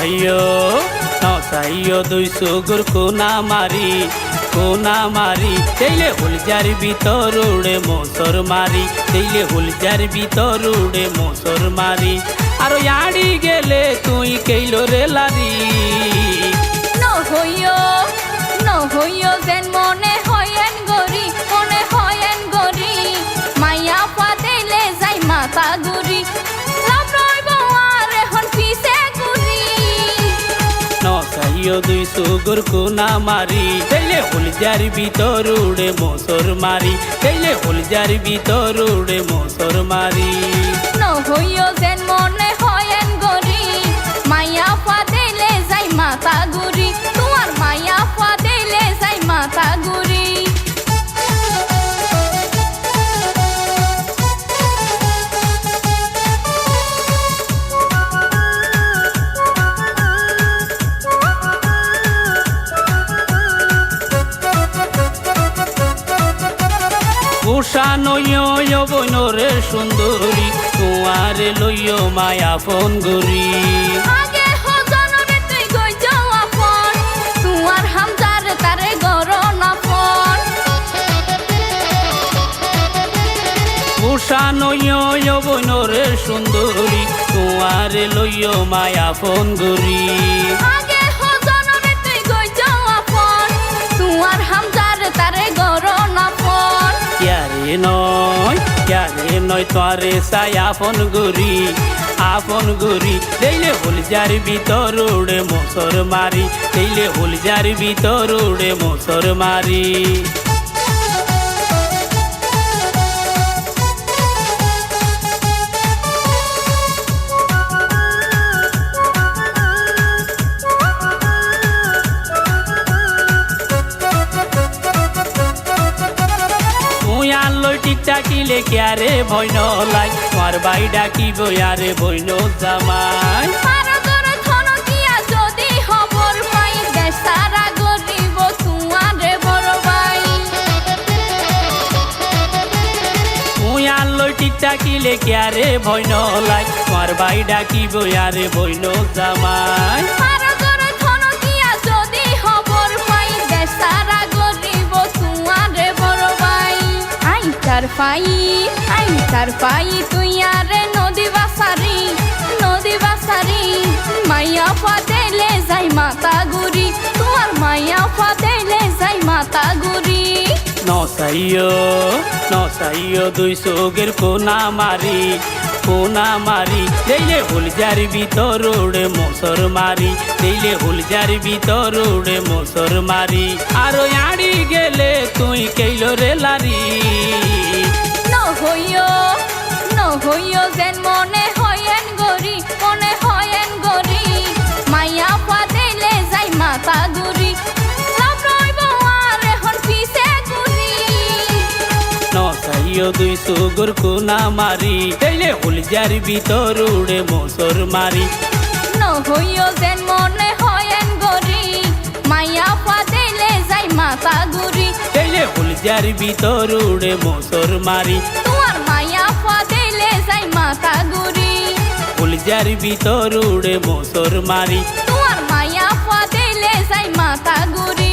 নসাইও নসাইও দুই সুগুর কোনা মারি কোনা মারি। তেইলে হুলজার ভিতর উড়ে মোসর মারি, তেইলে হুলজার ভিতর উড়ে মোসর মারি। আর ইয়াড়ি গেলে তুই কেইলো রে লারি। নহইও নহইও জেনম সুগুর কোনা মারি। তাইলে হুলজার ভিতর উড়ে মোসর মারি। তাইলে হুলজার ভিতর উড়ে মোসর মারি। নহইও যেন মনে নইয় বনরে সুন্দরী তোমারে লইয় মায়া ফোন গরি আগে হজনরে তুই গই যাওয়া ফোন তোমার হামজার তারে গরনা ফোন উষা নইয় বনরে সুন্দরী তোমারে লইয় মায়া ফোন গরি নয় তোরে সাই, আপন গরি আপন গরি। দেইলে হুলজার ভিতর উড়ে মোসর মারি, দেইলে হুলজার ভিতর উড়ে মোসর মারি। টিকটাকিলে ক্যারে ভয় নলাই? তোমার বাই ডাকিব আরে বইন জামাই। পাই দেশ সারা গরিব তোমারে ক্যারে বাই ডাকিব আরে বইন জামাই। পাই, আই তার পাই, তুই আরে নদী বাসারি নদী বাসারি, মাইয়া ফাতেলে যাই মাতা গুরি তোমার মাইয়া ফাতেলে যাই মাতা গুরি নসাইও নসাইও দুই সোগের কোনা মারি কোনা মারি, দেইলে হুলজার ভিতর উড়ে মোসর মারি, দেইলে হুলজার ভিতর উড়ে মোসর মারি। আরও আড়ি গেলে তুই কেইলো রে নসাইও দুই সোগর কোনা মারি। দেইলে হুলজার ভিতর উড়ে মোসর মারি। নহইও যেন মনে হয়েন গরি। মাইয়া পাতেলে যাই মাথা গুরি দেইলে হুলজার ভিতর উড়ে মোসর মারি। তোমার মাইয়া পাতেলে যাই মাথা গুরি হুলজার ভিতর উড়ে মোসর মারি। তোমার মাইয়া পাতেলে যাই মাথা গুরি